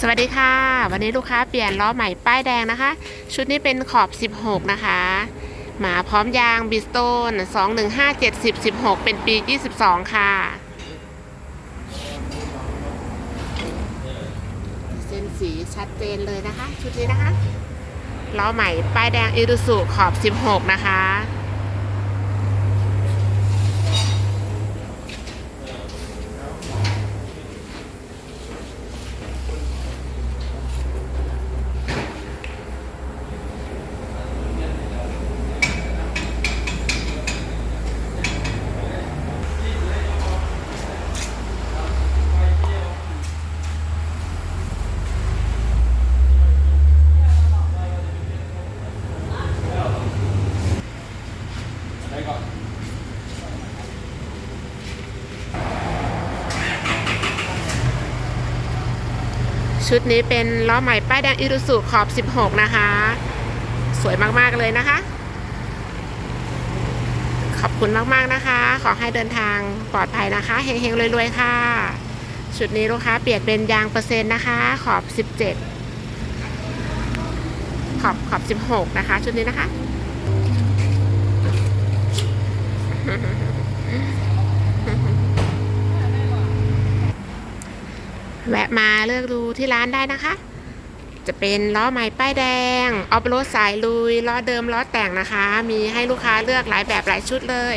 สวัสดีค่ะ วันนี้ลูกค้าเปลี่ยนล้อใหม่ป้ายแดงนะคะ ชุดนี้เป็นขอบ 16 นะคะ หมาพร้อมยางบิสโตน215 70 16 เป็นปี 22 ค่ะ เส้นสีชัดเจนเลยนะคะ ชุดนี้นะคะล้อใหม่ป้ายแดงอิรุสุขอบ 16 นะคะ ชุดนี้เป็นล้อใหม่ป้ายแดงอิรุสุขอบ 16 นะคะ สวยมากๆเลยนะคะ ขอบคุณมากๆนะคะ ขอให้เดินทางปลอดภัยนะคะเฮงๆรวยๆค่ะ ชุดนี้ลูกค้าเปลี่ยนเป็นยางเปอร์เซ็นต์นะคะ ขอบ 17 ขอบขอบ 16 นะคะ ชุดนี้นะคะ แวะมาเลือกดูที่ร้านได้นะคะ จะเป็นล้อใหม่ป้ายแดง ออฟโรดสายลุย ล้อเดิมล้อแต่งนะคะ มีให้ลูกค้าเลือกหลายแบบหลายชุดเลย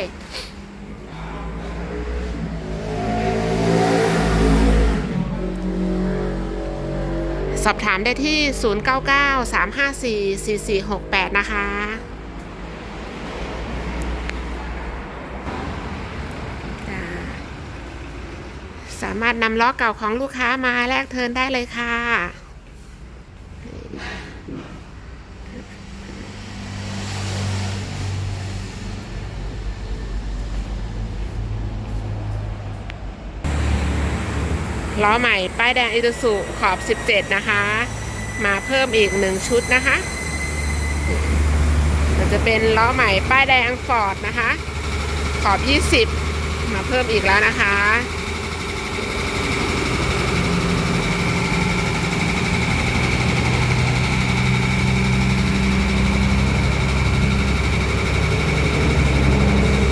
สอบถามได้ที่ 0993544468 นะคะจ้า สามารถนำล้อเก่าของลูกค้ามาแลกเทินได้เลยค่ะ ล้อใหม่ ป้ายแดงอิตุสุขอบ 17 นะคะ มาเพิ่มอีกหนึ่งชุดนะคะมันจะเป็นล้อใหม่ป้ายแดงฟอร์ดนะคะ ขอบ 20 มาเพิ่มอีกแล้วนะคะ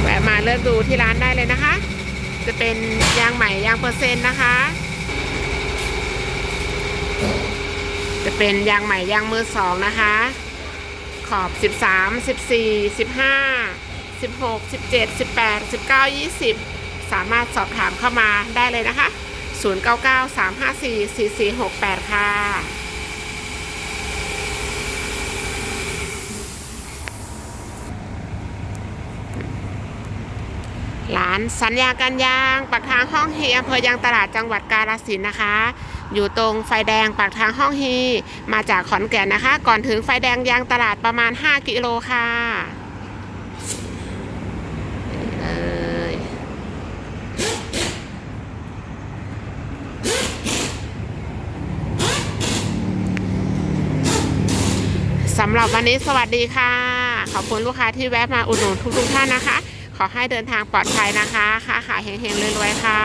แวะมา เลือกดูที่ร้านได้เลยนะคะ จะเป็นยางใหม่ยางเปอร์เซ็นต์นะคะ จะเป็นยางใหม่ยางมือสองนะคะ ขอบ 13 14 15 16 17 18 19 20 สามารถสอบถามเข้ามาได้เลยนะคะ 099 354 4468 ค่ะ ร้านสัญญาการยางปากทางห้องฮีอำเภอยางตลาดจังหวัดกาฬสินนะคะ อยู่ตรงไฟแดงปากทางห้องฮีมาจากขอนแก่นนะคะ ก่อนถึงไฟแดงยางตลาดประมาณ 5 กิโลค่ะสำหรับวันนี้สวัสดีค่ะ ขอบคุณลูกค้าที่แวะมาอุดหนุนทุกๆท่านนะคะ ขอให้เดินทางปลอดภัยนะคะ ค้าขายเฮงๆรวยๆค่ะ